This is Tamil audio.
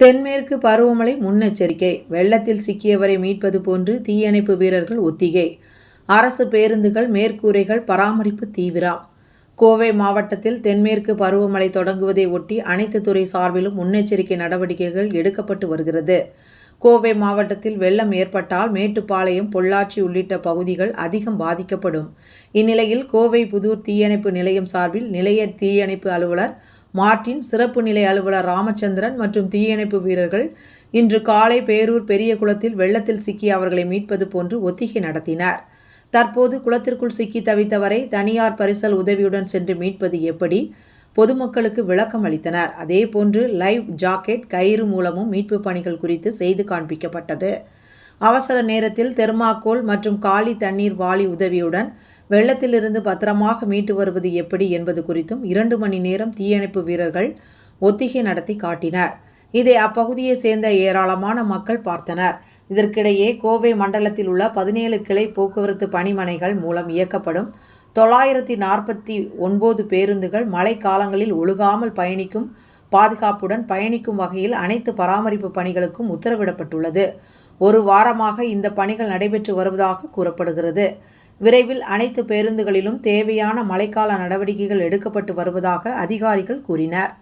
தென்மேற்கு பருவமழை முன்னெச்சரிக்கை. வெள்ளத்தில் சிக்கியவரை மீட்பது போன்று தீயணைப்பு வீரர்கள் ஒத்திகை. அரசு பேருந்துகள் மேற்கூரைகள் பராமரிப்பு தீவிரம். கோவை மாவட்டத்தில் தென்மேற்கு பருவமழை தொடங்குவதை ஒட்டி அனைத்து துறை சார்பிலும் முன்னெச்சரிக்கை நடவடிக்கைகள் எடுக்கப்பட்டு வருகிறது. கோவை மாவட்டத்தில் வெள்ளம் ஏற்பட்டால் மேட்டுப்பாளையம் பொள்ளாச்சி உள்ளிட்ட பகுதிகள் அதிகம் பாதிக்கப்படும். இந்நிலையில் கோவை புதூர் தீயணைப்பு நிலையம் சார்பில் நிலைய தீயணைப்பு அலுவலர் மார்ட்டின் சிறப்பு நிலை அலுவலர் ராமச்சந்திரன் மற்றும் தீயணைப்பு வீரர்கள் இன்று காலை பேரூர் பெரிய குளத்தில் வெள்ளத்தில் சிக்கி அவர்களை மீட்பது போன்று ஒத்திகை நடத்தினர். தற்போது குளத்திற்குள் சிக்கி தவித்தவரை தனியார் பரிசல் உதவியுடன் சென்று மீட்பது எப்படி? பொதுமக்களுக்கு விளக்கம் அளித்தனர். அதேபோன்று லைவ் ஜாக்கெட் கயிறு மூலமும் மீட்பு பணிகள் குறித்து செய்து காண்பிக்கப்பட்டது. அவசர நேரத்தில் தெர்மாக்கோல் மற்றும் காலி தண்ணீர் வாளி உதவியுடன் வெள்ளத்திலிருந்து பத்திரமாக மீட்டு வருவது எப்படி என்பது குறித்தும் இரண்டு மணி நேரம் தீயணைப்பு வீரர்கள் ஒத்திகை நடத்தி காட்டினர். இதை அப்பகுதியை சேர்ந்த ஏராளமான மக்கள் பார்த்தனர். இதற்கிடையே கோவை மண்டலத்தில் உள்ள பதினேழு கிளை போக்குவரத்து பணிமனைகள் மூலம் இயக்கப்படும் தொள்ளாயிரத்தி நாற்பத்தி ஒன்பது பேருந்துகள் மழை காலங்களில் ஒழுகாமல் பயணிக்கும் பாதுகாப்புடன் பயணிக்கும் வகையில் அனைத்து பராமரிப்பு பணிகளுக்கும் உத்தரவிடப்பட்டுள்ளது. ஒரு வாரமாக இந்த பணிகள் நடைபெற்று வருவதாக கூறப்படுகிறது. விரைவில் அனைத்து பேருந்துகளிலும் தேவையான மழைக்கால நடவடிக்கைகள் எடுக்கப்பட்டு வருவதாக அதிகாரிகள் கூறினர்.